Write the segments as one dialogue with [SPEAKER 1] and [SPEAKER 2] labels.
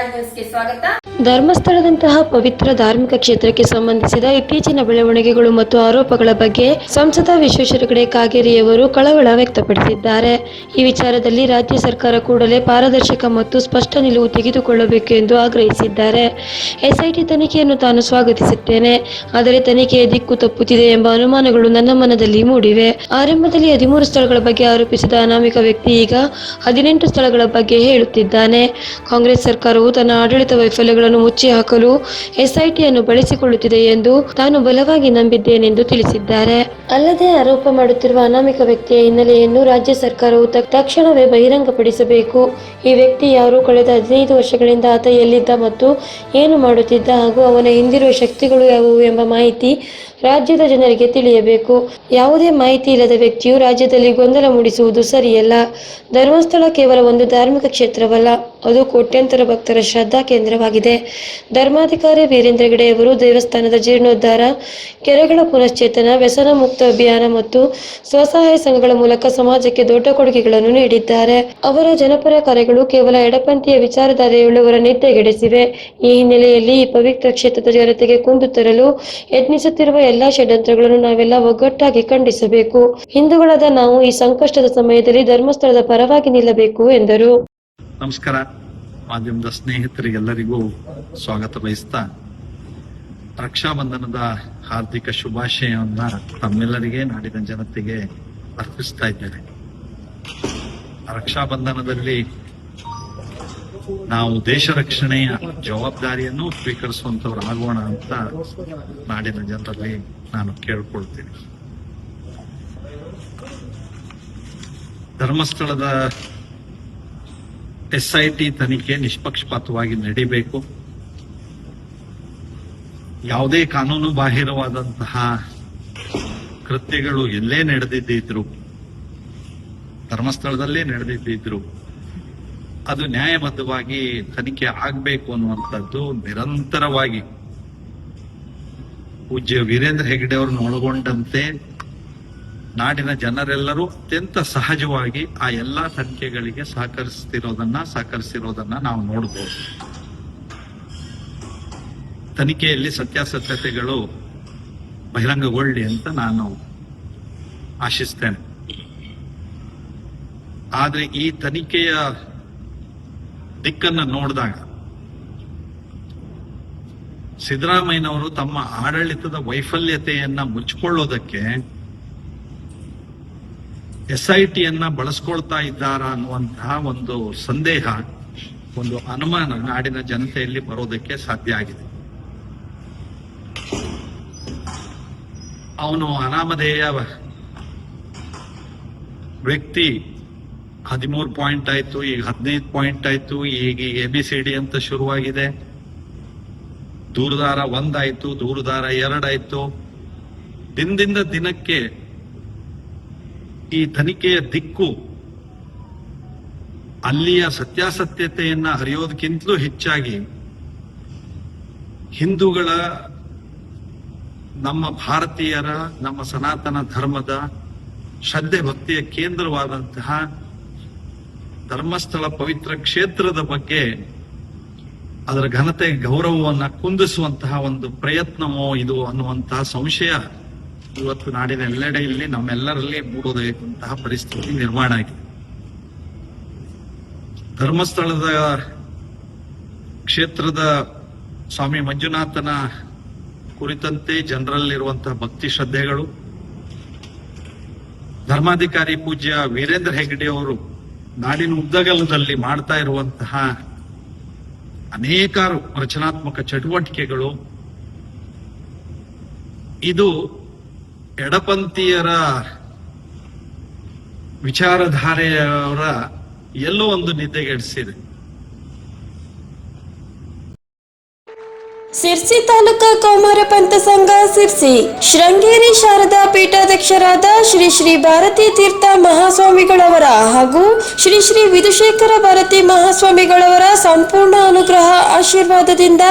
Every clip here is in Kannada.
[SPEAKER 1] ಸ್ವಾಗತ.
[SPEAKER 2] ಧರ್ಮಸ್ಥಳದಂತಹ ಪವಿತ್ರ ಧಾರ್ಮಿಕ ಕ್ಷೇತ್ರಕ್ಕೆ ಸಂಬಂಧಿಸಿದ ಇತ್ತೀಚಿನ ಬೆಳವಣಿಗೆಗಳು ಮತ್ತು ಆರೋಪಗಳ ಬಗ್ಗೆ ಸಂಸದ ವಿಶ್ವೇಶ್ವರ ಹೆಗಡೆ ಕಾಗೇರಿಯವರು ಕಳವಳ ವ್ಯಕ್ತಪಡಿಸಿದ್ದಾರೆ. ಈ ವಿಚಾರದಲ್ಲಿ ರಾಜ್ಯ ಸರ್ಕಾರ ಕೂಡಲೇ ಪಾರದರ್ಶಕ ಮತ್ತು ಸ್ಪಷ್ಟ ನಿಲುವು ತೆಗೆದುಕೊಳ್ಳಬೇಕು ಎಂದು ಆಗ್ರಹಿಸಿದ್ದಾರೆ. ಎಸ್ಐಟಿ ತನಿಖೆಯನ್ನು ತಾನು ಸ್ವಾಗತಿಸುತ್ತೇನೆ. ಆದರೆ ತನಿಖೆಯ ದಿಕ್ಕು ತಪ್ಪುತ್ತಿದೆ ಎಂಬ ಅನುಮಾನಗಳು ನನ್ನ ಮನದಲ್ಲಿ ಮೂಡಿವೆ. ಆರಂಭದಲ್ಲಿ ಹದಿಮೂರು ಸ್ಥಳಗಳ ಬಗ್ಗೆ ಆರೋಪಿಸಿದ ಅನಾಮಿಕ ವ್ಯಕ್ತಿ ಈಗ ಹದಿನೆಂಟು ಸ್ಥಳಗಳ ಬಗ್ಗೆ ಹೇಳುತ್ತಿದ್ದಾನೆ. ಕಾಂಗ್ರೆಸ್ ಸರ್ಕಾರವು ತನ್ನ ಆಡಳಿತ ವೈಫಲ್ಯಗಳನ್ನು ಮುಚ್ಚಿ ಹಾಕಲು ಎಸ್ಐಟಿಯನ್ನು ಬಳಸಿಕೊಳ್ಳುತ್ತಿದೆ ಎಂದು ತಾನು ಬಲವಾಗಿ ನಂಬಿದ್ದೇನೆಂದು ತಿಳಿಸಿದ್ದಾರೆ. ಅಲ್ಲದೆ ಆರೋಪ ಮಾಡುತ್ತಿರುವ ಅನಾಮಿಕ ವ್ಯಕ್ತಿಯ ಹಿನ್ನೆಲೆಯನ್ನು ರಾಜ್ಯ ಸರ್ಕಾರವು ತಕ್ಷಣವೇ ಬಹಿರಂಗಪಡಿಸಬೇಕು. ಈ ವ್ಯಕ್ತಿ ಯಾರು? ಕಳೆದ ಹದಿನೈದು ವರ್ಷಗಳಿಂದ ಆತ ಎಲ್ಲಿದ್ದ ಮತ್ತು ಏನು ಮಾಡುತ್ತಿದ್ದ ಹಾಗೂ ಅವನ ಹಿಂದಿರುವ ಶಕ್ತಿಗಳು ಯಾವುವು ಎಂಬ ಮಾಹಿತಿ ರಾಜ್ಯದ ಜನರಿಗೆ ತಿಳಿಯಬೇಕು. ಯಾವುದೇ ಮಾಹಿತಿ ಇಲ್ಲದ ವ್ಯಕ್ತಿಯು ರಾಜ್ಯದಲ್ಲಿ ಗೊಂದಲ ಮೂಡಿಸುವುದು ಸರಿಯಲ್ಲ. ಧರ್ಮಸ್ಥಳ ಕೇವಲ ಒಂದು ಧಾರ್ಮಿಕ ಕ್ಷೇತ್ರವಲ್ಲ, ಅದು ಕೋಟ್ಯಂತರ ಭಕ್ತರ ಶ್ರದ್ಧಾ ಕೇಂದ್ರವಾಗಿದೆ. ಧರ್ಮಾಧಿಕಾರಿ ವೀರೇಂದ್ರ ಗಿಡೆಯವರು ದೇವಸ್ಥಾನದ ಜೀರ್ಣೋದ್ಧಾರ, ಕೆರೆಗಳ ಪುನಶ್ಚೇತನ, ವ್ಯಸನ ಮುಕ್ತ ಅಭಿಯಾನ ಮತ್ತು ಸ್ವಸಹಾಯ ಸಂಘಗಳ ಮೂಲಕ ಸಮಾಜಕ್ಕೆ ದೊಡ್ಡ ಕೊಡುಗೆಗಳನ್ನು ನೀಡಿದ್ದಾರೆ. ಅವರ ಜನಪರ ಕಾರ್ಯಗಳು ಕೇವಲ ಎಡಪಂಥೀಯ ವಿಚಾರಧಾರೆಯುಳ್ಳವರ ನಿದ್ದೆಗೆಡಿಸಿವೆ ಈ ಹಿನ್ನೆಲೆಯಲ್ಲಿ ಈ ಪವಿತ್ರ ಕ್ಷೇತ್ರದ ಜನತೆಗೆ ಕುಂದು ತರಲು ಯತ್ನಿಸುತ್ತಿರುವ ಎಲ್ಲಾ ಷಡ್ಯಂತ್ರಗಳನ್ನು ನಾವೆಲ್ಲ ಒಗ್ಗಟ್ಟಾಗಿ ಖಂಡಿಸಬೇಕು. ಹಿಂದೂಗಳಾದ ನಾವು ಈ ಸಂಕಷ್ಟದ ಸಮಯದಲ್ಲಿ ಧರ್ಮಸ್ಥಳದ ಪರವಾಗಿ ನಿಲ್ಲಬೇಕು ಎಂದರು.
[SPEAKER 3] ನಮಸ್ಕಾರ. ಮಾಧ್ಯಮದ ಸ್ನೇಹಿತರಿಗೆಲ್ಲರಿಗೂ ಸ್ವಾಗತ ಬಯಸ್ತಾ ರಕ್ಷಾಬಂಧನದ ಹಾರ್ದಿಕ ಶುಭಾಶಯವನ್ನ ತಮ್ಮೆಲ್ಲರಿಗೆ ನಾಡಿನ ಜನತೆಗೆ ಅರ್ಪಿಸ್ತಾ ಇದ್ದೇನೆ. ರಕ್ಷಾ ಬಂಧನದಲ್ಲಿ ನಾವು ದೇಶ ರಕ್ಷಣೆಯ ಜವಾಬ್ದಾರಿಯನ್ನು ಸ್ವೀಕರಿಸುವಂತವ್ರು ಆಗೋಣ ಅಂತ ನಾಡಿನ ಜನರಲ್ಲಿ ನಾನು ಕೇಳ್ಕೊಳ್ತೀನಿ. ಧರ್ಮಸ್ಥಳದ ಎಸ್ಐಟಿ ತನಿಖೆ ನಿಷ್ಪಕ್ಷಪಾತವಾಗಿ ನಡೀಬೇಕು. ಯಾವುದೇ ಕಾನೂನು ಬಾಹಿರವಾದಂತಹ ಕೃತ್ಯಗಳು ಎಲ್ಲೇ ನಡೆದಿದ್ದಿದ್ರು, ಧರ್ಮಸ್ಥಳದಲ್ಲೇ ನಡೆದಿದ್ದಿದ್ರು, ಅದು ನ್ಯಾಯಬದ್ಧವಾಗಿ ತನಿಖೆ ಆಗಬೇಕು ಅನ್ನುವಂಥದ್ದು ನಿರಂತರವಾಗಿ ಪೂಜ್ಯ ವೀರೇಂದ್ರ ಹೆಗ್ಡೆ ಅವ್ರನ್ನ ಒಳಗೊಂಡಂತೆ ನಾಡಿನ ಜನರೆಲ್ಲರೂ ಅತ್ಯಂತ ಸಹಜವಾಗಿ ಆ ಎಲ್ಲಾ ತನಿಖೆಗಳಿಗೆ ಸಹಕರಿಸ್ತಿರೋದನ್ನ, ಸಹಕರಿಸಿರೋದನ್ನ ನಾವು ನೋಡಬಹುದು ತನಿಖೆಯಲ್ಲಿ ಸತ್ಯಾಸತ್ಯತೆಗಳು ಬಹಿರಂಗಗೊಳ್ಳಿ ಅಂತ ನಾನು ಆಶಿಸ್ತೇನೆ. ಆದರೆ ಈ ತನಿಖೆಯ ದಿಕ್ಕನ್ನು ನೋಡಿದಾಗ ಸಿದ್ದರಾಮಯ್ಯನವರು ತಮ್ಮ ಆಡಳಿತದ ವೈಫಲ್ಯತೆಯನ್ನ ಮುಚ್ಚಿಕೊಳ್ಳೋದಕ್ಕೆ ಎಸ್ಐಟಿಯನ್ನ ಬಳಸ್ಕೊಳ್ತಾ ಇದ್ದಾರಾ ಅನ್ನುವಂತಹ ಒಂದು ಸಂದೇಹ, ಒಂದು ಅನುಮಾನ ನಾಡಿನ ಜನತೆಯಲ್ಲಿ ಬರೋದಕ್ಕೆ ಸಾಧ್ಯ ಆಗಿದೆ. ಅವನು ಅನಾಮಧೇಯ ವ್ಯಕ್ತಿ. ಹದಿಮೂರು ಪಾಯಿಂಟ್ ಆಯ್ತು, ಈಗ ಹದಿನೈದು ಪಾಯಿಂಟ್ ಆಯ್ತು, ಈಗ ಎ ಬಿ ಸಿ ಡಿ ಅಂತ ಶುರುವಾಗಿದೆ. ದೂರದಾರ ಒಂದಾಯ್ತು, ದೂರದಾರ ಎರಡಾಯ್ತು. ದಿನದಿಂದ ದಿನಕ್ಕೆ ಈ ತನಿಖೆಯ ದಿಕ್ಕು ಅಲ್ಲಿಯ ಸತ್ಯಾಸತ್ಯತೆಯನ್ನ ಹರಿಯೋದಕ್ಕಿಂತಲೂ ಹೆಚ್ಚಾಗಿ ಹಿಂದೂಗಳ ನಮ್ಮ ಭಾರತೀಯರ, ನಮ್ಮ ಸನಾತನ ಧರ್ಮದ ಶ್ರದ್ಧೆ ಭಕ್ತಿಯ ಕೇಂದ್ರವಾದಂತಹ ಧರ್ಮಸ್ಥಳ ಪವಿತ್ರ ಕ್ಷೇತ್ರದ ಬಗ್ಗೆ ಅದರ ಘನತೆ ಗೌರವವನ್ನ ಕುಂದಿಸುವಂತಹ ಒಂದು ಪ್ರಯತ್ನವೋ ಇದು ಅನ್ನುವಂತಹ ಸಂಶಯ ಇವತ್ತು ನಾಡಿನ ಎಲ್ಲೆಡೆಯಲ್ಲಿ ನಮ್ಮೆಲ್ಲರಲ್ಲಿ ಮೂಡೋದಂತಹ ಪರಿಸ್ಥಿತಿ ನಿರ್ಮಾಣ ಆಗಿದೆ. ಧರ್ಮಸ್ಥಳದ ಕ್ಷೇತ್ರದ ಸ್ವಾಮಿ ಮಂಜುನಾಥನ ಕುರಿತಂತೆ ಜನರಲ್ಲಿರುವಂತಹ ಭಕ್ತಿ ಶ್ರದ್ಧೆಗಳು, ಧರ್ಮಾಧಿಕಾರಿ ಪೂಜ್ಯ ವೀರೇಂದ್ರ ಹೆಗ್ಗಡೆ ಅವರು ನಾಡಿನ ಉದ್ದಗಲದಲ್ಲಿ ಮಾಡ್ತಾ ಇರುವಂತಹ ಅನೇಕಾರು ರಚನಾತ್ಮಕ ಚಟುವಟಿಕೆಗಳು. ಇದು ಎಡಪಂಥೀಯರ ವಿಚಾರಧಾರೆಯವರ ಎಲ್ಲೋ ಒಂದು ನಿದ್ದೆಗೆಡಿಸಿದೆ
[SPEAKER 2] ಸಿರ್ಸಿ ತಾಲೂಕಾ ಕೌಮಾರ ಪಂಥ ಸಂಘ ಸಿರ್ಸಿ. ಶೃಂಗೇರಿ ಶಾರದಾ ಪೀಠಾಧ್ಯಕ್ಷರಾದ ಶ್ರೀ ಶ್ರೀ ಭಾರತೀ ತೀರ್ಥ ಮಹಾಸ್ವಾಮಿಗಳವರ ಹಾಗೂ ಶ್ರೀ ಶ್ರೀ ವಿಧುಶೇಖರ ಭಾರತಿ ಮಹಾಸ್ವಾಮಿಗಳವರ ಸಂಪೂರ್ಣ ಅನುಗ್ರಹ ಆಶೀರ್ವಾದದಿಂದ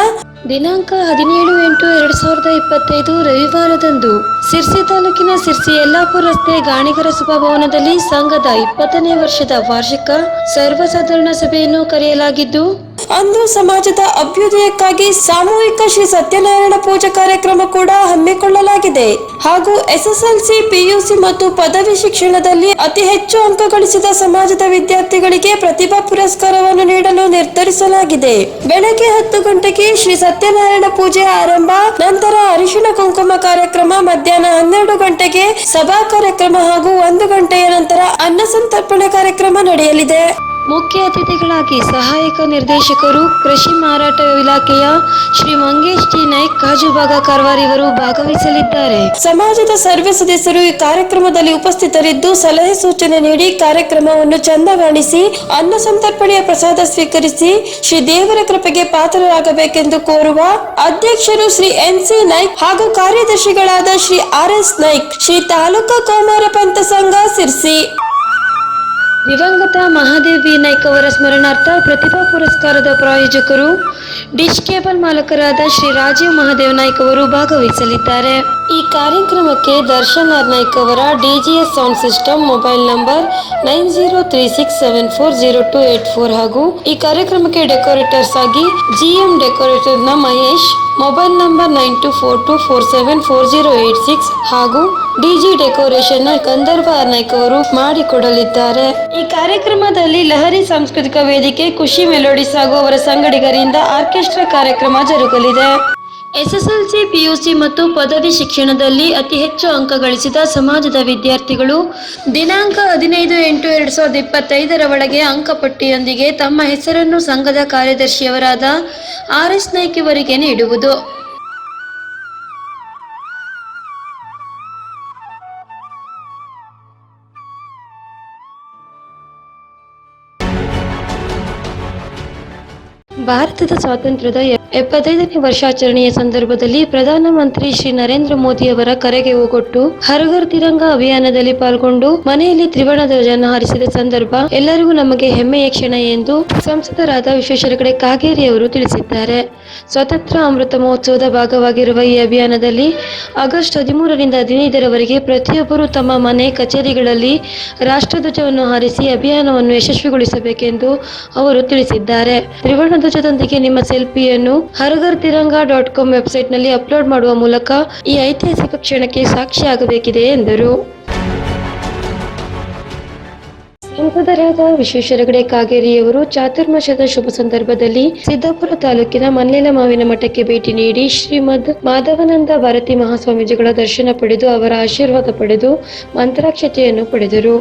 [SPEAKER 2] ದಿನಾಂಕ ಹದಿನೇಳು ಎಂಟು ಎರಡ್ ಸಾವಿರದ ಇಪ್ಪತ್ತೈದು ರವಿವಾರದಂದು ಸಿರ್ಸಿ ತಾಲೂಕಿನ ಸಿರ್ಸಿ ಯಲ್ಲಾಪುರ ರಸ್ತೆ ಗಾಣಿಗರ ಸಭಾಭವನದಲ್ಲಿ ಸಂಘದ ಇಪ್ಪತ್ತನೇ ವರ್ಷದ ವಾರ್ಷಿಕ ಸರ್ವಸಾಧಾರಣ ಸಭೆಯನ್ನು ಕರೆಯಲಾಗಿದ್ದು ಅಂದು ಸಮಾಜದ ಅಭ್ಯುದಯಕ್ಕಾಗಿ ಸಾಮೂಹಿಕ ಶ್ರೀ ಸತ್ಯನಾರಾಯಣ ಪೂಜಾ ಕಾರ್ಯಕ್ರಮ ಕೂಡ ಹಮ್ಮಿಕೊಳ್ಳಲಾಗಿದೆ. ಹಾಗೂ ಎಸ್ಎಸ್ಎಲ್ಸಿ, ಪಿಯುಸಿ ಮತ್ತು ಪದವಿ ಶಿಕ್ಷಣದಲ್ಲಿ ಅತಿ ಹೆಚ್ಚು ಅಂಕ ಗಳಿಸಿದ ಸಮಾಜದ ವಿದ್ಯಾರ್ಥಿಗಳಿಗೆ ಪ್ರತಿಭಾ ಪುರಸ್ಕಾರವನ್ನು ನೀಡಲು ನಿರ್ಧರಿಸಲಾಗಿದೆ. ಬೆಳಗ್ಗೆ ಹತ್ತು ಗಂಟೆಗೆ ಶ್ರೀ ಸತ್ಯನಾರಾಯಣ ಪೂಜೆ ಆರಂಭ. ನಂತರ ಅರಿಶಿಣ ಕುಂಕುಮ ಕಾರ್ಯಕ್ರಮ ಮಧ್ಯಾಹ್ನ ಹನ್ನೆರಡು ಗಂಟೆಗೆ, ಸಭಾ ಕಾರ್ಯಕ್ರಮ ಹಾಗೂ ಒಂದು ಗಂಟೆಯ ನಂತರ ಅನ್ನ ಸಂತರ್ಪಣೆ ಕಾರ್ಯಕ್ರಮ ನಡೆಯಲಿದೆ. ಮುಖ್ಯ ಅತಿಥಿಗಳಾಗಿ ಸಹಾಯಕ ನಿರ್ದೇಶಕರು, ಕೃಷಿ ಮಾರಾಟ ಇಲಾಖೆಯ ಶ್ರೀ ಮಂಗೇಶ್ ಜಿ ನಾಯ್ಕ್ ಕಾಜುಬಾಗ ಕಾರವಾರ್ ಇವರು ಭಾಗವಹಿಸಲಿದ್ದಾರೆ. ಸಮಾಜದ ಸರ್ವೆ ಸದಸ್ಯರು ಈ ಕಾರ್ಯಕ್ರಮದಲ್ಲಿ ಉಪಸ್ಥಿತರಿದ್ದು ಸಲಹೆ ಸೂಚನೆ ನೀಡಿ ಕಾರ್ಯಕ್ರಮವನ್ನು ಚಂದಗಾಣಿಸಿ, ಅನ್ನ ಸಂತರ್ಪಣೆಯ ಪ್ರಸಾದ ಸ್ವೀಕರಿಸಿ ಶ್ರೀ ದೇವರ ಕೃಪೆಗೆ ಪಾತ್ರರಾಗಬೇಕೆಂದು ಕೋರುವ ಅಧ್ಯಕ್ಷರು ಶ್ರೀ ಎನ್ ಸಿ ನಾಯ್ಕ್ ಹಾಗೂ ಕಾರ್ಯದರ್ಶಿಗಳಾದ ಶ್ರೀ ಆರ್ ಎಸ್ ನಾಯ್ಕ್, ಶ್ರೀ ತಾಲೂಕಾ ಕೌಮಾರ ಪಂಥ ಸಂಘ ಸಿರ್ಸಿ. ದಿವಂಗತ ಮಹಾದೇವ್ ವಿ ನಾಯ್ಕ್ ಅವರ ಸ್ಮರಣಾರ್ಥ ಪ್ರತಿಭಾ ಪುರಸ್ಕಾರದ ಪ್ರಾಯೋಜಕರು ಡಿಶ್ ಕೇಬಲ್ ಮಾಲಕರಾದ ಶ್ರೀ ರಾಜೀವ್ ಮಹಾದೇವ್ ನಾಯ್ಕ ಅವರು ಭಾಗವಹಿಸಲಿದ್ದಾರೆ. ಈ ಕಾರ್ಯಕ್ರಮಕ್ಕೆ ದರ್ಶನ್ ಆರ್ ನಾಯ್ಕ ಅವರ DGS sound system, mobile number nine zero three six seven four zero two eight four ಹಾಗೂ ಈ ಕಾರ್ಯಕ್ರಮಕ್ಕೆ ಡೆಕೋರೇಟರ್ಸ್ ಆಗಿ GM ಡೆಕೋರೇಟರ್ನ Mahesh, mobile number nine two four two four seven four zero eight six ಹಾಗೂ ಡಿಜಿ ಡೆಕೋರೇಷನ್ನ ಗಂಧರ್ವ ನಾಯ್ಕ ಅವರು ಮಾಡಿಕೊಡಲಿದ್ದಾರೆ. ಈ ಕಾರ್ಯಕ್ರಮದಲ್ಲಿ ಲಹರಿ ಸಾಂಸ್ಕೃತಿಕ ವೇದಿಕೆ, ಖುಷಿ ಮೆಲೋಡಿಸ್ ಹಾಗೂ ಅವರ ಸಂಗಡಿಗರಿಂದ ಆರ್ಕೆಸ್ಟ್ರಾ ಕಾರ್ಯಕ್ರಮ ಜರುಗಲಿದೆ. ಎಸ್ಎಸ್ಎಲ್ಸಿ, ಪಿಯುಸಿ ಮತ್ತು ಪದವಿ ಶಿಕ್ಷಣದಲ್ಲಿ ಅತಿ ಹೆಚ್ಚು ಅಂಕ ಗಳಿಸಿದ ಸಮಾಜದ ವಿದ್ಯಾರ್ಥಿಗಳು ದಿನಾಂಕ ಹದಿನೈದು ಎಂಟು ಎರಡು ಸಾವಿರದ ಇಪ್ಪತ್ತೈದರ ಒಳಗೆ ಅಂಕಪಟ್ಟಿಯೊಂದಿಗೆ ತಮ್ಮ ಹೆಸರನ್ನು ಸಂಘದ ಕಾರ್ಯದರ್ಶಿಯವರಾದ ಆರ್ ಎಸ್ ನಾಯ್ಕಿವರಿಗೆ ನೀಡುವುದು. ಭಾರತದ ಸ್ವಾತಂತ್ರ್ಯದ ಎ- ಎಪ್ಪತ್ತೈದನೇ ವರ್ಷಾಚರಣೆಯ ಸಂದರ್ಭದಲ್ಲಿ ಪ್ರಧಾನಮಂತ್ರಿ ಶ್ರೀ ನರೇಂದ್ರ ಮೋದಿ ಅವರ ಕರೆಗೆ ಒಗೊಟ್ಟು ಹರಗರ್ ತಿರಂಗ ಅಭಿಯಾನದಲ್ಲಿ ಪಾಲ್ಗೊಂಡು ಮನೆಯಲ್ಲಿ ತ್ರಿವರ್ಣ ಧ್ವಜವನ್ನು ಹಾರಿಸಿದ ಸಂದರ್ಭ ಎಲ್ಲರಿಗೂ ನಮಗೆ ಹೆಮ್ಮೆಯ ಕ್ಷಣ ಎಂದು ಸಂಸದರಾದ ವಿಶ್ವೇಶ್ವರ ಕಾಗೇರಿ ಅವರು ತಿಳಿಸಿದ್ದಾರೆ. ಸ್ವತಂತ್ರ ಅಮೃತ ಮಹೋತ್ಸವದ ಭಾಗವಾಗಿರುವ ಈ ಅಭಿಯಾನದಲ್ಲಿ ಆಗಸ್ಟ್ ಹದಿಮೂರರಿಂದ ಹದಿನೈದರವರೆಗೆ ಪ್ರತಿಯೊಬ್ಬರು ತಮ್ಮ ಮನೆ ಕಚೇರಿಗಳಲ್ಲಿ ರಾಷ್ಟ್ರಧ್ವಜವನ್ನು ಹಾರಿಸಿ ಅಭಿಯಾನವನ್ನು ಯಶಸ್ವಿಗೊಳಿಸಬೇಕೆಂದು ಅವರು ತಿಳಿಸಿದ್ದಾರೆ. ತ್ರಿವರ್ಣ ಧ್ವಜದೊಂದಿಗೆ ನಿಮ್ಮ ಸೆಲ್ಫಿಯನ್ನು ಹರಗರ್ ತಿರಂಗ ಡಾಟ್ ಕಾಮ್ ವೆಬ್ಸೈಟ್ನಲ್ಲಿ ಅಪ್ಲೋಡ್ ಮಾಡುವ ಮೂಲಕ ಈ ಐತಿಹಾಸಿಕ ಕ್ಷಣಕ್ಕೆ ಸಾಕ್ಷಿಯಾಗಬೇಕಿದೆ ಎಂದರು. ಸಂಸದರಾದ ವಿಶ್ವೇಶ್ವರಗಡೆ ಕಾಗೇರಿಯವರು ಚಾತುರ್ಮಾಸದ ಶುಭ ಸಂದರ್ಭದಲ್ಲಿ ಸಿದ್ದಾಪುರ ತಾಲೂಕಿನ ಮಲ್ಲೇಲ ಮಾವಿನ ಮಠಕ್ಕೆ ಭೇಟಿ ನೀಡಿ ಶ್ರೀಮದ್ ಮಾಧವನಂದ ಭಾರತಿ ಮಹಾಸ್ವಾಮೀಜಿಗಳ ದರ್ಶನ ಪಡೆದು ಅವರ ಆಶೀರ್ವಾದ ಪಡೆದು ಮಂತ್ರಾಕ್ಷತೆಯನ್ನು ಪಡೆದರು.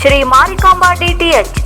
[SPEAKER 1] Shri Marikamba DTH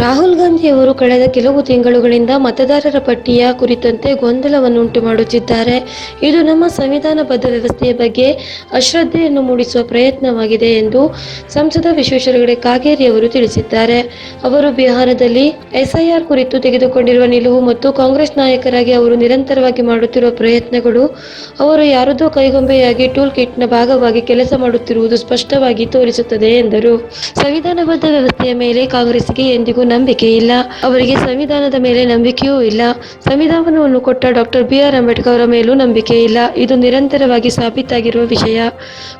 [SPEAKER 2] Rahul Gandhi ಅವರು ಕಳೆದ ಕೆಲವು ತಿಂಗಳುಗಳಿಂದ ಮತದಾರರ ಪಟ್ಟಿಯ ಕುರಿತಂತೆ ಗೊಂದಲವನ್ನುಂಟು ಮಾಡುತ್ತಿದ್ದಾರೆ ಇದು ನಮ್ಮ ಸಂವಿಧಾನಬದ್ಧ ವ್ಯವಸ್ಥೆಯ ಬಗ್ಗೆ ಅಶ್ರದ್ಧೆಯನ್ನು ಮೂಡಿಸುವ ಪ್ರಯತ್ನವಾಗಿದೆ ಎಂದು ಸಂಸದ ವಿಶ್ವೇಶ್ವರ ಹೆಗಡೆ ಕಾಗೇರಿ ಅವರು ತಿಳಿಸಿದ್ದಾರೆ. ಅವರು ಬಿಹಾರದಲ್ಲಿ ಎಸ್ಐಆರ್ ಕುರಿತು ತೆಗೆದುಕೊಂಡಿರುವ ನಿಲುವು ಮತ್ತು ಕಾಂಗ್ರೆಸ್ ನಾಯಕರಾಗಿ ಅವರು ನಿರಂತರವಾಗಿ ಮಾಡುತ್ತಿರುವ ಪ್ರಯತ್ನಗಳು, ಅವರು ಯಾರದೋ ಕೈಗೊಂಬೆಯಾಗಿ ಟೂಲ್ ಕಿಟ್ನ ಭಾಗವಾಗಿ ಕೆಲಸ ಮಾಡುತ್ತಿರುವುದು ಸ್ಪಷ್ಟವಾಗಿ ತೋರಿಸುತ್ತದೆ ಎಂದರು. ಸಂವಿಧಾನಬದ್ಧ ವ್ಯವಸ್ಥೆಯ ಮೇಲೆ ಕಾಂಗ್ರೆಸ್ಗೆ ಎಂದಿಗೂ ನಂಬಿಕೆ ಇಲ್ಲ. ಅವರಿಗೆ ಸಂವಿಧಾನದ ಮೇಲೆ ನಂಬಿಕೆಯೂ ಇಲ್ಲ. ಸಂವಿಧಾನವನ್ನು ಕೊಟ್ಟ ಡಾಕ್ಟರ್ ಬಿ ಆರ್ ಅಂಬೇಡ್ಕರ್ ಅವರ ಮೇಲೂ ನಂಬಿಕೆ ಇಲ್ಲ. ಇದು ನಿರಂತರವಾಗಿ ಸಾಬೀತಾಗಿರುವ ವಿಷಯ.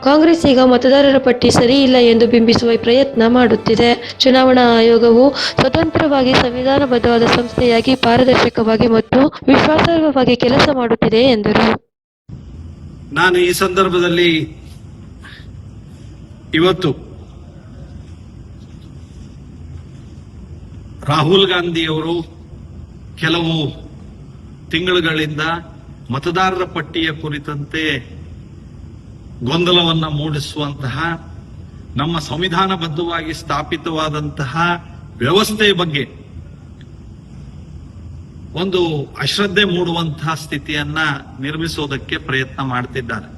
[SPEAKER 2] ಕಾಂಗ್ರೆಸ್ ಈಗ ಮತದಾರರ ಪಟ್ಟಿ ಸರಿ ಇಲ್ಲ ಎಂದು ಬಿಂಬಿಸುವ ಪ್ರಯತ್ನ ಮಾಡುತ್ತಿದೆ. ಚುನಾವಣಾ ಆಯೋಗವು ಸ್ವತಂತ್ರವಾಗಿ ಸಂವಿಧಾನಬದ್ಧವಾದ ಸಂಸ್ಥೆಯಾಗಿ ಪಾರದರ್ಶಕವಾಗಿ ಮತ್ತು ವಿಶ್ವಾಸಾರ್ಹವಾಗಿ ಕೆಲಸ ಮಾಡುತ್ತಿದೆ ಎಂದರು.
[SPEAKER 3] ನಾನು ಈ ಸಂದರ್ಭದಲ್ಲಿ ಇವತ್ತು ರಾಹುಲ್ ಗಾಂಧಿಯವರು ಕೆಲವು ತಿಂಗಳುಗಳಿಂದ ಮತದಾರರ ಪಟ್ಟಿಯ ಕುರಿತಂತೆ ಗೊಂದಲವನ್ನ ಮೂಡಿಸುವಂತಹ, ನಮ್ಮ ಸಂವಿಧಾನಬದ್ಧವಾಗಿ ಸ್ಥಾಪಿತವಾದಂತಹ ವ್ಯವಸ್ಥೆಯ ಬಗ್ಗೆ ಒಂದು ಅಶ್ರದ್ಧೆ ಮೂಡುವಂತಹ ಸ್ಥಿತಿಯನ್ನ ನಿರ್ಮಿಸೋದಕ್ಕೆ ಪ್ರಯತ್ನ ಮಾಡ್ತಿದ್ದಾರೆ.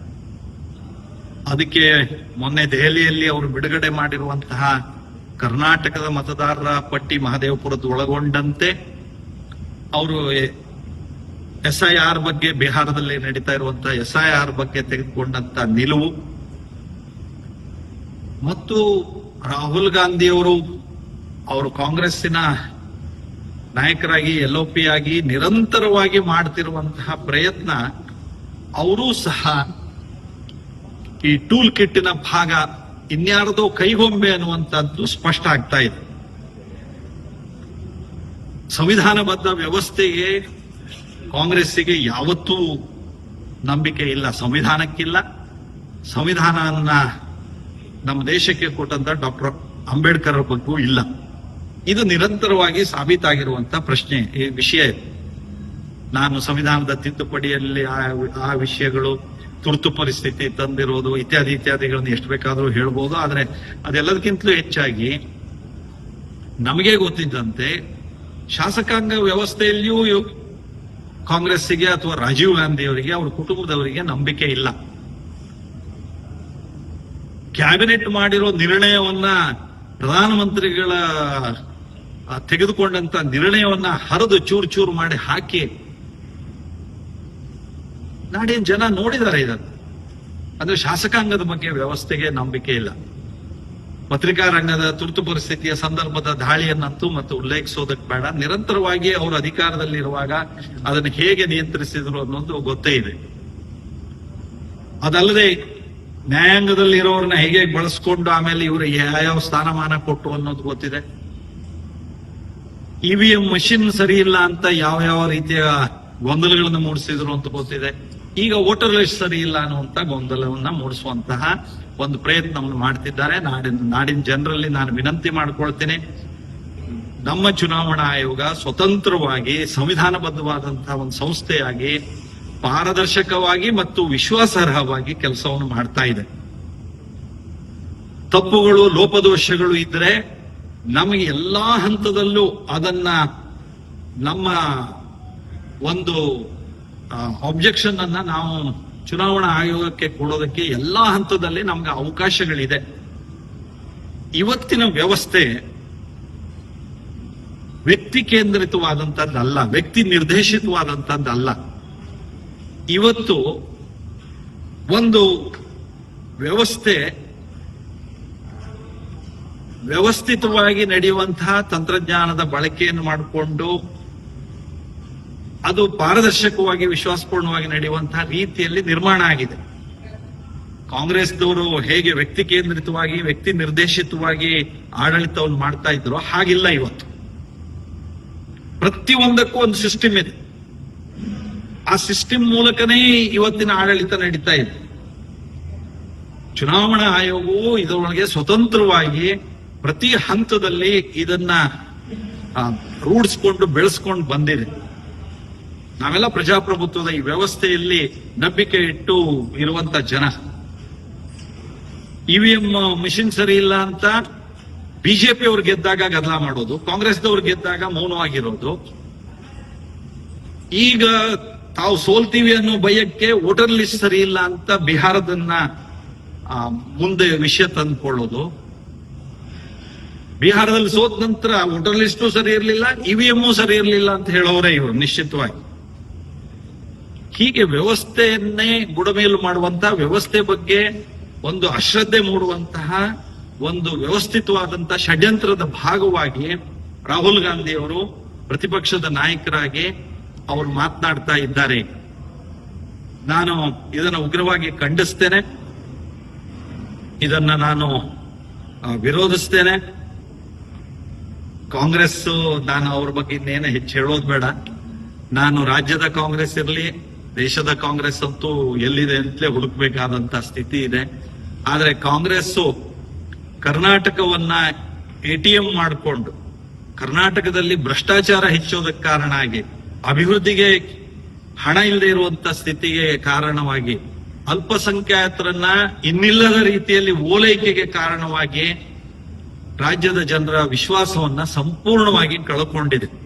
[SPEAKER 3] ಅದಕ್ಕೆ ಮೊನ್ನೆ ದೆಹಲಿಯಲ್ಲಿ ಅವರು ಬಿಡುಗಡೆ ಮಾಡಿರುವಂತಹ ಕರ್ನಾಟಕದ ಮತದಾರರ ಪಟ್ಟಿ ಮಹದೇವಪುರದ ಒಳಗೊಂಡಂತೆ ಅವರು ಎಸ್ ಐ ಆರ್ ಬಗ್ಗೆ ಬಿಹಾರದಲ್ಲಿ ನಡೀತಾ ಇರುವಂತಹ ಎಸ್ ಐ ಆರ್ ಬಗ್ಗೆ ತೆಗೆದುಕೊಂಡಂತ ನಿಲುವು. ಮತ್ತು ರಾಹುಲ್ ಗಾಂಧಿಯವರು ಅವರು ಕಾಂಗ್ರೆಸ್ಸಿನ ನಾಯಕರಾಗಿ, ಎಲ್ ಪಿ ಆಗಿ ನಿರಂತರವಾಗಿ ಮಾಡ್ತಿರುವಂತಹ ಪ್ರಯತ್ನ ಅವರೂ ಸಹ ಈ ಟೂಲ್ ಕಿಟ್ಟಿನ ಭಾಗ ಇನ್ಯಾರದೋ ಕೈಗೊಂಬೆ ಅನ್ನುವಂಥದ್ದು ಸ್ಪಷ್ಟ ಆಗ್ತಾ ಇದೆ. ಸಂವಿಧಾನಬದ್ಧ ವ್ಯವಸ್ಥೆಗೆ ಕಾಂಗ್ರೆಸ್ಸಿಗೆ ಯಾವತ್ತೂ ನಂಬಿಕೆ ಇಲ್ಲ, ಸಂವಿಧಾನಕ್ಕಿಲ್ಲ. ಸಂವಿಧಾನವನ್ನ ನಮ್ಮ ದೇಶಕ್ಕೆ ಕೊಟ್ಟಂತ ಡಾಕ್ಟರ್ ಅಂಬೇಡ್ಕರ್ ಬಗ್ಗೂ ಇಲ್ಲ. ಇದು ನಿರಂತರವಾಗಿ ಸಾಬೀತಾಗಿರುವಂತ ಪ್ರಶ್ನೆ, ಈ ವಿಷಯ ನಾನು ಸಂವಿಧಾನದ ತಿದ್ದುಪಡಿಯಲ್ಲಿ ಆ ವಿಷಯಗಳು ತುರ್ತು ಪರಿಸ್ಥಿತಿ ತಂದಿರೋದು ಇತ್ಯಾದಿ ಇತ್ಯಾದಿಗಳನ್ನು ಎಷ್ಟು ಬೇಕಾದರೂ ಹೇಳ್ಬೋದು. ಆದರೆ ಅದೆಲ್ಲದಕ್ಕಿಂತಲೂ ಹೆಚ್ಚಾಗಿ ನಮಗೆ ಗೊತ್ತಿದ್ದಂತೆ ಶಾಸಕಾಂಗ ವ್ಯವಸ್ಥೆಯಲ್ಲಿಯೂ ಕಾಂಗ್ರೆಸ್ಸಿಗೆ ಅಥವಾ ರಾಜೀವ್ ಗಾಂಧಿ ಅವರಿಗೆ ಅವ್ರ ಕುಟುಂಬದವರಿಗೆ ನಂಬಿಕೆ ಇಲ್ಲ. ಕ್ಯಾಬಿನೆಟ್ ಮಾಡಿರೋ ನಿರ್ಣಯವನ್ನ ಪ್ರಧಾನಮಂತ್ರಿಗಳ ತೆಗೆದುಕೊಂಡಂತ ನಿರ್ಣಯವನ್ನ ಹರಿದು ಚೂರು ಚೂರು ಮಾಡಿ ಹಾಕಿ ನಾಡಿನ ಜನ ನೋಡಿದ್ದಾರೆ ಇದನ್ನು. ಅಂದ್ರೆ ಶಾಸಕಾಂಗದ ಬಗ್ಗೆ ವ್ಯವಸ್ಥೆಗೆ ನಂಬಿಕೆ ಇಲ್ಲ. ಪತ್ರಿಕಾ ರಂಗದ ತುರ್ತು ಪರಿಸ್ಥಿತಿಯ ಸಂದರ್ಭದ ದಾಳಿಯನ್ನಂತೂ ಮತ್ತು ಉಲ್ಲೇಖಿಸೋದಕ್ ಬೇಡ. ನಿರಂತರವಾಗಿ ಅವರು ಅಧಿಕಾರದಲ್ಲಿರುವಾಗ ಅದನ್ನು ಹೇಗೆ ನಿಯಂತ್ರಿಸಿದ್ರು ಅನ್ನೋದು ಗೊತ್ತೇ ಇದೆ. ಅದಲ್ಲದೆ ನ್ಯಾಯಾಂಗದಲ್ಲಿ ಇರೋರನ್ನ ಹೇಗೆ ಬಳಸ್ಕೊಂಡು ಆಮೇಲೆ ಇವರು ಯಾವ ಸ್ಥಾನಮಾನ ಕೊಟ್ಟು ಅನ್ನೋದು ಗೊತ್ತಿದೆ. ಇವಿಎಂ ಮಷಿನ್ ಸರಿ ಇಲ್ಲ ಅಂತ ಯಾವ ಯಾವ ರೀತಿಯ ಗೊಂದಲಗಳನ್ನು ಮೂಡಿಸಿದ್ರು ಅಂತ ಗೊತ್ತಿದೆ. ಈಗ ವೋಟರ್ ಲಿಸ್ಟ್ ಸರಿ ಇಲ್ಲ ಅನ್ನುವಂತ ಗೊಂದಲವನ್ನ ಮೂಡಿಸುವಂತಹ ಒಂದು ಪ್ರಯತ್ನವನ್ನು ಮಾಡ್ತಿದ್ದಾರೆ. ನಾಡಿನ ನಾಡಿನ ಜನರಲ್ಲಿ ನಾನು ವಿನಂತಿ ಮಾಡಿಕೊಳ್ತೇನೆ. ನಮ್ಮ ಚುನಾವಣಾ ಆಯೋಗ ಸ್ವತಂತ್ರವಾಗಿ, ಸಂವಿಧಾನಬದ್ಧವಾದಂತಹ ಒಂದು ಸಂಸ್ಥೆಯಾಗಿ, ಪಾರದರ್ಶಕವಾಗಿ ಮತ್ತು ವಿಶ್ವಾಸಾರ್ಹವಾಗಿ ಕೆಲಸವನ್ನು ಮಾಡ್ತಾ ಇದೆ. ತಪ್ಪುಗಳು, ಲೋಪದೋಷಗಳು ಇದ್ರೆ ನಮಗೆ ಎಲ್ಲಾ ಹಂತದಲ್ಲೂ ಅದನ್ನ ನಮ್ಮ ಒಂದು ಅಬ್ಜೆಕ್ಷನ್ ಅನ್ನ ನಾವು ಚುನಾವಣಾ ಆಯೋಗಕ್ಕೆ ಕೊಡೋದಕ್ಕೆ ಎಲ್ಲಾ ಹಂತದಲ್ಲಿ ನಮ್ಗೆ ಅವಕಾಶಗಳಿದೆ. ಇವತ್ತಿನ ವ್ಯವಸ್ಥೆ ವ್ಯಕ್ತಿ ಕೇಂದ್ರಿತವಾದಂತದ್ದಲ್ಲ, ವ್ಯಕ್ತಿ ನಿರ್ದೇಶಿತವಾದಂತದ್ದಲ್ಲ. ಇವತ್ತು ಒಂದು ವ್ಯವಸ್ಥೆ ವ್ಯವಸ್ಥಿತವಾಗಿ ನಡೆಯುವಂತಹ ತಂತ್ರಜ್ಞಾನದ ಬಳಕೆಯನ್ನು ಮಾಡಿಕೊಂಡು ಅದು ಪಾರದರ್ಶಕವಾಗಿ, ವಿಶ್ವಾಸಪೂರ್ಣವಾಗಿ ನಡೆಯುವಂತಹ ರೀತಿಯಲ್ಲಿ ನಿರ್ಮಾಣ ಆಗಿದೆ. ಕಾಂಗ್ರೆಸ್ದವರು ಹೇಗೆ ವ್ಯಕ್ತಿ ಕೇಂದ್ರಿತವಾಗಿ, ವ್ಯಕ್ತಿ ನಿರ್ದೇಶಿತವಾಗಿ ಆಡಳಿತವನ್ನು ಮಾಡ್ತಾ ಇದ್ರು ಹಾಗಿಲ್ಲ ಇವತ್ತು. ಪ್ರತಿಯೊಂದಕ್ಕೂ ಒಂದು ಸಿಸ್ಟಮ್ ಇದೆ. ಆ ಸಿಸ್ಟಮ್ ಮೂಲಕನೇ ಇವತ್ತಿನ ಆಡಳಿತ ನಡೀತಾ ಇದೆ. ಚುನಾವಣಾ ಆಯೋಗವು ಇದರೊಳಗೆ ಸ್ವತಂತ್ರವಾಗಿ ಪ್ರತಿ ಹಂತದಲ್ಲಿ ಇದನ್ನ ರೂಢಿಸ್ಕೊಂಡು, ಬೆಳೆಸ್ಕೊಂಡು ಬಂದಿದೆ. ನಾವೆಲ್ಲ ಪ್ರಜಾಪ್ರಭುತ್ವದ ಈ ವ್ಯವಸ್ಥೆಯಲ್ಲಿ ನಂಬಿಕೆ ಇಟ್ಟು ಇರುವಂತ ಜನ. ಇವಿಎಂ ಮಿಷಿನ್ ಸರಿ ಇಲ್ಲ ಅಂತ ಬಿಜೆಪಿ ಅವ್ರು ಗೆದ್ದಾಗ ಗದ್ದಲ ಮಾಡೋದು, ಕಾಂಗ್ರೆಸ್ದವ್ರು ಗೆದ್ದಾಗ ಮೌನವಾಗಿರೋದು. ಈಗ ತಾವು ಸೋಲ್ತೀವಿ ಅನ್ನೋ ಭಯಕ್ಕೆ ವೋಟರ್ ಲಿಸ್ಟ್ ಸರಿ ಇಲ್ಲ ಅಂತ ಬಿಹಾರದನ್ನ ಮುಂದೆ ವಿಷಯ ತಂದ್ಕೊಳ್ಳೋದು. ಬಿಹಾರದಲ್ಲಿ ಸೋತ ನಂತರ ವೋಟರ್ ಲಿಸ್ಟು ಸರಿ ಇರಲಿಲ್ಲ ಇವಿಎಂ ಸರಿ ಇರಲಿಲ್ಲ ಅಂತ ಹೇಳೋರೇ ಇವರು ನಿಶ್ಚಿತವಾಗಿ. ಹೀಗೆ ವ್ಯವಸ್ಥೆಯನ್ನೇ ಬುಡಮೇಲು ಮಾಡುವಂತಹ ವ್ಯವಸ್ಥೆ ಬಗ್ಗೆ ಒಂದು ಅಶ್ರದ್ಧೆ ಮೂಡುವಂತಹ ಒಂದು ವ್ಯವಸ್ಥಿತವಾದಂತಹ ಷಡ್ಯಂತ್ರದ ಭಾಗವಾಗಿ ರಾಹುಲ್ ಗಾಂಧಿ ಅವರು ಪ್ರತಿಪಕ್ಷದ ನಾಯಕರಾಗಿ ಅವರು ಮಾತನಾಡ್ತಾ ಇದ್ದಾರೆ. ನಾನು ಇದನ್ನು ಉಗ್ರವಾಗಿ ಖಂಡಿಸ್ತೇನೆ. ಇದನ್ನ ನಾನು ವಿರೋಧಿಸ್ತೇನೆ. ಕಾಂಗ್ರೆಸ್ ನಾನು ಅವ್ರ ಬಗ್ಗೆ ಇನ್ನೇನು ಹೆಚ್ಚು ಹೇಳೋದು ಬೇಡ. ನಾನು ರಾಜ್ಯದ ಕಾಂಗ್ರೆಸ್ ಇರಲಿ ದೇಶದ ಕಾಂಗ್ರೆಸ್ ಅಂತೂ ಎಲ್ಲಿದೆ ಅಂತಲೇ ಹುಡುಕ್ಬೇಕಾದಂತ ಸ್ಥಿತಿ ಇದೆ. ಆದ್ರೆ ಕಾಂಗ್ರೆಸ್ ಕರ್ನಾಟಕವನ್ನ ಎಟಿಎಂ ಮಾಡಿಕೊಂಡು ಕರ್ನಾಟಕದಲ್ಲಿ ಭ್ರಷ್ಟಾಚಾರ ಹೆಚ್ಚೋದಕ್ಕೆ ಕಾರಣ ಆಗಿ ಅಭಿವೃದ್ಧಿಗೆ ಹಣ ಇಲ್ಲದೆ ಇರುವಂತ ಸ್ಥಿತಿಗೆ ಕಾರಣವಾಗಿ ಅಲ್ಪಸಂಖ್ಯಾತರನ್ನ ಇನ್ನಿಲ್ಲದ ರೀತಿಯಲ್ಲಿ ಓಲೈಕೆಗೆ ಕಾರಣವಾಗಿ ರಾಜ್ಯದ ಜನರ ವಿಶ್ವಾಸವನ್ನ ಸಂಪೂರ್ಣವಾಗಿ ಕಳ್ಕೊಂಡಿದೆ.